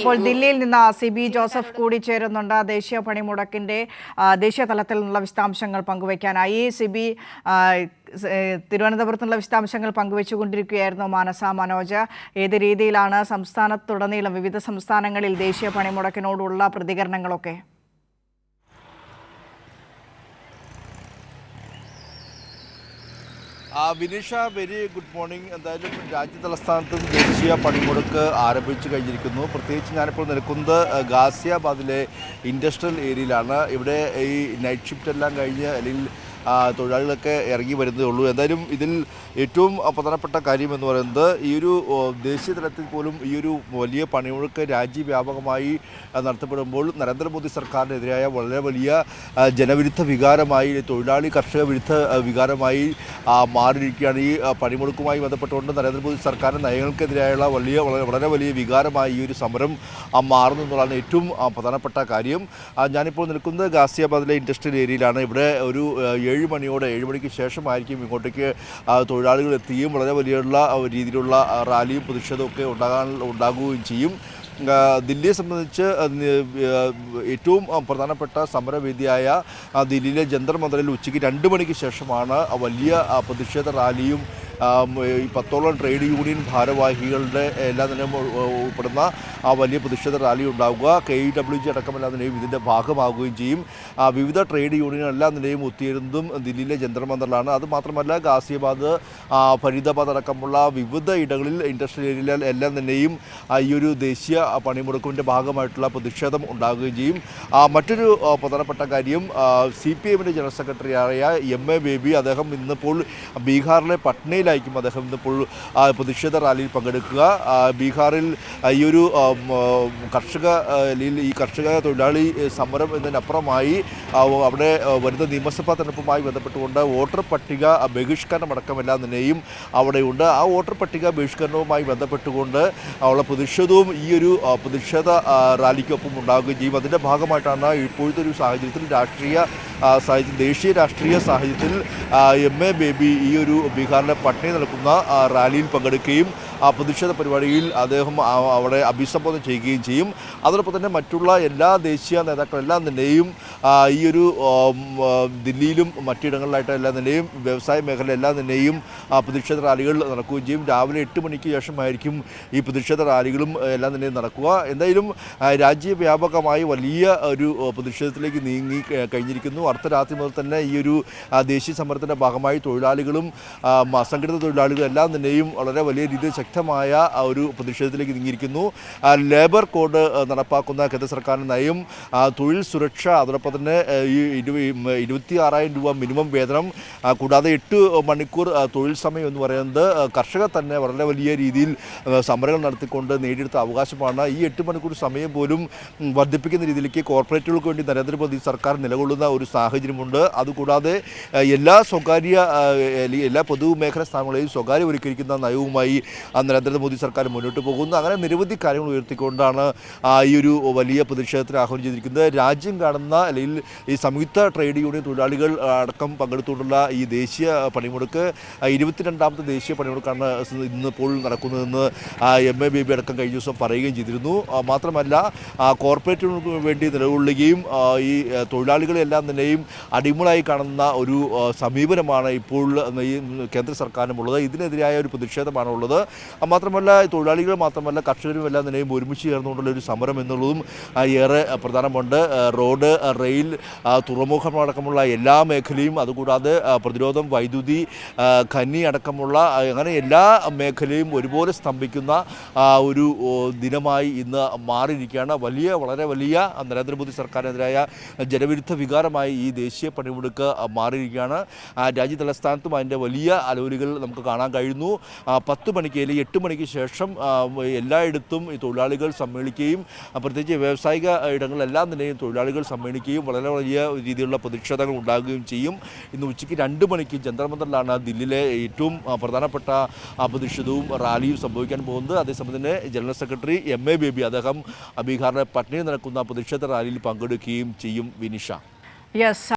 ഇപ്പോൾ ദില്ലിയിൽ നിന്ന് സി ബി ജോസഫ് കൂടി ചേരുന്നുണ്ട്. ദേശീയ പണിമുടക്കിന്റെ ദേശീയ തലത്തിൽ നിന്നുള്ള വിശദാംശങ്ങൾ പങ്കുവയ്ക്കാനായി സി ബി തിരുവനന്തപുരത്ത് നിന്നുള്ള വിശദാംശങ്ങൾ പങ്കുവച്ചുകൊണ്ടിരിക്കുകയായിരുന്നു മാനസ മനോജ്. ഏത് രീതിയിലാണ് സംസ്ഥാനത്തുടനീളം വിവിധ സംസ്ഥാനങ്ങളിൽ ദേശീയ പണിമുടക്കിനോടുള്ള പ്രതികരണങ്ങളൊക്കെ? Vineesha very good morning. എന്തായാലും രാജ്യ തലസ്ഥാനത്തും ദേശീയ പണിമുടക്ക് ആരംഭിച്ചു കഴിഞ്ഞിരിക്കുന്നു. പ്രത്യേകിച്ച് ഞാനിപ്പോൾ നിൽക്കുന്നത് ഗാസിയാബാദിലെ ഇൻഡസ്ട്രിയൽ ഏരിയയിലാണ്. ഇവിടെ ഈ നൈറ്റ് ഷിഫ്റ്റ് എല്ലാം കഴിഞ്ഞ് അല്ലെങ്കിൽ തൊഴിലാളികളൊക്കെ ഇറങ്ങി വരുന്നതേ ഉള്ളൂ. എന്തായാലും ഇതിൽ ഏറ്റവും പ്രധാനപ്പെട്ട കാര്യം എന്ന് പറയുന്നത് ഈ ഒരു ദേശീയ തലത്തിൽ പോലും ഈ ഒരു വലിയ പണിമുഴക്ക് രാജ്യവ്യാപകമായി നടത്തപ്പെടുമ്പോൾ നരേന്ദ്രമോദി സർക്കാരിനെതിരായ വളരെ വലിയ ജനവിരുദ്ധ വികാരമായി തൊഴിലാളി കർഷക വിരുദ്ധ വികാരമായി മാറിയിരിക്കുകയാണ് ഈ പണിമുടക്കുമായി ബന്ധപ്പെട്ടുകൊണ്ട് നരേന്ദ്രമോദി സർക്കാരിന്റെ നയങ്ങൾക്കെതിരായുള്ള വലിയ വളരെ വലിയ വികാരമായി ഈ ഒരു സമരം മാറുന്നു എന്നുള്ളതാണ് ഏറ്റവും പ്രധാനപ്പെട്ട കാര്യം. ഞാനിപ്പോൾ നിൽക്കുന്നത് ഗാസിയാബാദിലെ ഇൻഡസ്ട്രിയൽ ഏരിയയിലാണ്. ഇവിടെ ഒരു ഏഴ് മണിയോടെ ഏഴ് മണിക്ക് ശേഷമായിരിക്കും ഇങ്ങോട്ടേക്ക് തൊഴിലാളികൾ എത്തുകയും വളരെ വലിയുള്ള രീതിയിലുള്ള റാലിയും പ്രതിഷേധവും ഒക്കെ ഉണ്ടാകാൻ ഉണ്ടാകുകയും ചെയ്യും. ദില്ലിയെ സംബന്ധിച്ച് ഏറ്റവും പ്രധാനപ്പെട്ട സമരവേദിയായ ദില്ലിയിലെ ജന്തർ ഉച്ചയ്ക്ക് രണ്ട് മണിക്ക് ശേഷമാണ് വലിയ പ്രതിഷേധ റാലിയും ഈ പത്തോളം ട്രേഡ് യൂണിയൻ ഭാരവാഹികളുടെ എല്ലാം തന്നെ ഉൾപ്പെടുന്ന ആ വലിയ പ്രതിഷേധ റാലി ഉണ്ടാവുക. കെ ഇ ഡബ്ല്യു ജി അടക്കമെല്ലാം നിലയും ഇതിന്റെ ഭാഗമാവുകയും ചെയ്യും. വിവിധ ട്രേഡ് യൂണിയൻ എല്ലാം നിലയും ഒത്തുചേരുന്നതും ദില്ലിയിലെ ജന്തർമന്ദറിലാണ് അത് മാത്രമല്ല ഗാസിയാബാദ് ഫരീദാബാദ് അടക്കമുള്ള വിവിധ ഇടങ്ങളിൽ ഇൻഡസ്ട്രിയൽ ഏരിയയിൽ എല്ലാം തന്നെയും ഈ ഒരു ദേശീയ പണിമുടക്കിന്റെ ഭാഗമായിട്ടുള്ള പ്രതിഷേധം ഉണ്ടാകുകയും ചെയ്യും. മറ്റൊരു പ്രധാനപ്പെട്ട കാര്യം സി പി എമ്മിന്റെ ജനറൽ സെക്രട്ടറിയായ എം എ ബേബി അദ്ദേഹം ഇന്നിപ്പോൾ ബീഹാറിലെ പട്നയിലായിരിക്കും അദ്ദേഹം ഇന്ന് പ്രതിഷേധ റാലിയിൽ പങ്കെടുക്കുക. ബീഹാറിൽ ഈ ഒരു കർഷക ഈ കർഷക തൊഴിലാളി സമരം എന്നതിനപ്പുറമായി അവിടെ വരുന്ന നിയമസഭാ തെരഞ്ഞെടുപ്പുമായി ബന്ധപ്പെട്ടുകൊണ്ട് വോട്ടർ പട്ടിക ആ, ബഹിഷ്കരണം അടക്കമെല്ലാം തന്നെയും അവിടെയുണ്ട്. ആ വോട്ടർ പട്ടിക ബഹിഷ്കരണവുമായി ബന്ധപ്പെട്ടുകൊണ്ട് ഉള്ള പ്രതിഷേധവും ഈ ഒരു പ്രതിഷേധ റാലിക്കൊപ്പം ഉണ്ടാകുകയും ചെയ്യും അതിന്റെ ഭാഗമായിട്ടാണ് ഇപ്പോഴത്തെ ഒരു സാഹചര്യത്തിൽ രാഷ്ട്രീയ സാഹചര്യം ദേശീയ രാഷ്ട്രീയ സാഹചര്യത്തിൽ എം എ ബേബി ഈ ഒരു ബീഹാറിലെ പട്നയിൽ നടക്കുന്ന റാലിയിൽ പങ്കെടുക്കുകയും ആ പ്രതിഷേധ പരിപാടിയിൽ അദ്ദേഹം അവിടെ അഭിസംബോധന ചെയ്യുകയും ചെയ്യും. അതോടൊപ്പം തന്നെ മറ്റുള്ള എല്ലാ ദേശീയ നേതാക്കളെല്ലാം തന്നെയും ഈ ഒരു ദില്ലിയിലും മറ്റിടങ്ങളിലായിട്ട് എല്ലാം തന്നെയും വ്യവസായ മേഖല എല്ലാം തന്നെയും ആ, പ്രതിഷേധ റാലികൾ നടക്കുകയും ചെയ്യും. രാവിലെ എട്ട് മണിക്ക് ശേഷമായിരിക്കും ഈ പ്രതിഷേധ റാലികളും എല്ലാം തന്നെയും നടക്കുക. എന്തായാലും രാജ്യവ്യാപകമായി വലിയ ഒരു പ്രതിഷേധത്തിലേക്ക് നീങ്ങി കഴിഞ്ഞിരിക്കുന്നു. അർദ്ധരാത്രി മുതൽ തന്നെ ഈ ഒരു ദേശീയ സമരത്തിന്റെ ഭാഗമായി തൊഴിലാളികളും അസംഘടിത തൊഴിലാളികളും എല്ലാം തന്നെയും വളരെ വലിയ രീതിയിൽ ശക്തമായ ഒരു പ്രതിഷേധത്തിലേക്ക് നീങ്ങിയിരിക്കുന്നു. ലേബർ കോഡ് നടപ്പാക്കുന്ന കേന്ദ്ര സർക്കാരിന്റെ നയം തൊഴിൽ സുരക്ഷ അതോടൊപ്പം തന്നെ ഈ ഇരു ഇരുപത്തി ആറായിരം രൂപ മിനിമം വേതനം കൂടാതെ എട്ട് മണിക്കൂർ തൊഴിൽ സമയം എന്ന് പറയുന്നത് കർഷകർ തന്നെ വളരെ വലിയ രീതിയിൽ സമരങ്ങൾ നടത്തിക്കൊണ്ട് നേടിയെടുത്ത അവകാശമാണ്. ഈ എട്ട് മണിക്കൂർ സമയം പോലും വർദ്ധിപ്പിക്കുന്ന രീതിയിലേക്ക് കോർപ്പറേറ്റുകൾക്ക് വേണ്ടി നരേന്ദ്രമോദി സർക്കാർ നിലകൊള്ളുന്ന ഒരു സാഹചര്യമുണ്ട്. അതുകൂടാതെ എല്ലാ സ്വകാര്യ എല്ലാ പൊതുമേഖലാ സ്ഥാപനങ്ങളെയും സ്വകാര്യവൽക്കരിക്കുന്ന നയവുമായി നരേന്ദ്രമോദി സർക്കാർ മുന്നോട്ട് പോകുന്നു. അങ്ങനെ നിരവധി കാര്യങ്ങൾ ഉയർത്തിക്കൊണ്ടാണ് ഈ ഒരു വലിയ പ്രതിഷേധത്തിന് ആഹ്വാനം ചെയ്തിരിക്കുന്നത്. രാജ്യം കാണുന്ന അല്ലെങ്കിൽ ഈ സംയുക്ത ട്രേഡ് യൂണിയൻ തൊഴിലാളികൾ അടക്കം പങ്കെടുത്തുകൊണ്ടുള്ള ഈ ദേശീയ പണിമുടക്ക് ഇരുപത്തിരണ്ടാമത്തെ ദേശീയ പണിമുടക്കാണ് ഇന്നിപ്പോൾ നടക്കുന്നതെന്ന് എം എ ബേബി അടക്കം കഴിഞ്ഞ ദിവസം പറയുകയും ചെയ്തിരുന്നു. മാത്രമല്ല കോർപ്പറേറ്റുകൾക്ക് വേണ്ടി നിലകൊള്ളുകയും ഈ തൊഴിലാളികളെല്ലാം തന്നെയും അടിമളായി കാണുന്ന ഒരു സമീപനമാണ് ഇപ്പോൾ കേന്ദ്ര സർക്കാരിനുമുള്ളത്. ഇതിനെതിരായ ഒരു പ്രതിഷേധമാണ് ഉള്ളത് ആ, മാത്രമല്ല തൊഴിലാളികൾ മാത്രമല്ല കർഷകരും എല്ലാം നിലയും ഒരുമിച്ച് ചേർന്നുകൊണ്ടുള്ള ഒരു സമരം എന്നുള്ളതും ഏറെ പ്രധാനമുണ്ട്. റോഡ് റെയിൽ തുറമുഖം അടക്കമുള്ള എല്ലാ മേഖലയും അതുകൂടാതെ പ്രതിരോധം വൈദ്യുതി ഖനി അടക്കമുള്ള അങ്ങനെ എല്ലാ മേഖലയും ഒരുപോലെ സ്തംഭിക്കുന്ന ഒരു ദിനമായി ഇന്ന് മാറിയിരിക്കുകയാണ്. വലിയ വളരെ വലിയ നരേന്ദ്രമോദി സർക്കാരിനെതിരായ ജനവിരുദ്ധ വികാരമായി ഈ ദേശീയ പണിമുടക്ക് മാറിയിരിക്കുകയാണ്. രാജ്യ തലസ്ഥാനത്തും അതിന്റെ വലിയ അലോലികൾ നമുക്ക് കാണാൻ കഴിയുന്നു. പത്ത് മണിക്ക് എട്ട് മണിക്ക് ശേഷം എല്ലായിടത്തും ഈ തൊഴിലാളികൾ സമ്മേളിക്കുകയും പ്രത്യേകിച്ച് വ്യാവസായിക ഇടങ്ങളിലെല്ലാം തന്നെയും തൊഴിലാളികൾ സമ്മേളിക്കുകയും വളരെ വലിയ രീതിയിലുള്ള പ്രതിഷേധങ്ങൾ ഉണ്ടാകുകയും ചെയ്യും. ഇന്ന് ഉച്ചയ്ക്ക് രണ്ട് മണിക്ക് ജന്തർമന്ദറിലാണ് ദില്ലിയിലെ ഏറ്റവും പ്രധാനപ്പെട്ട പ്രതിഷേധവും റാലിയും സംഭവിക്കാൻ പോകുന്നത്. അതേസമയം തന്നെ general secretary M A Baby അദ്ദേഹം ബീഹാറിലെ പട്നയിൽ നടക്കുന്ന പ്രതിഷേധ റാലിയിൽ പങ്കെടുക്കുകയും ചെയ്യും വിനിഷ. യെസ്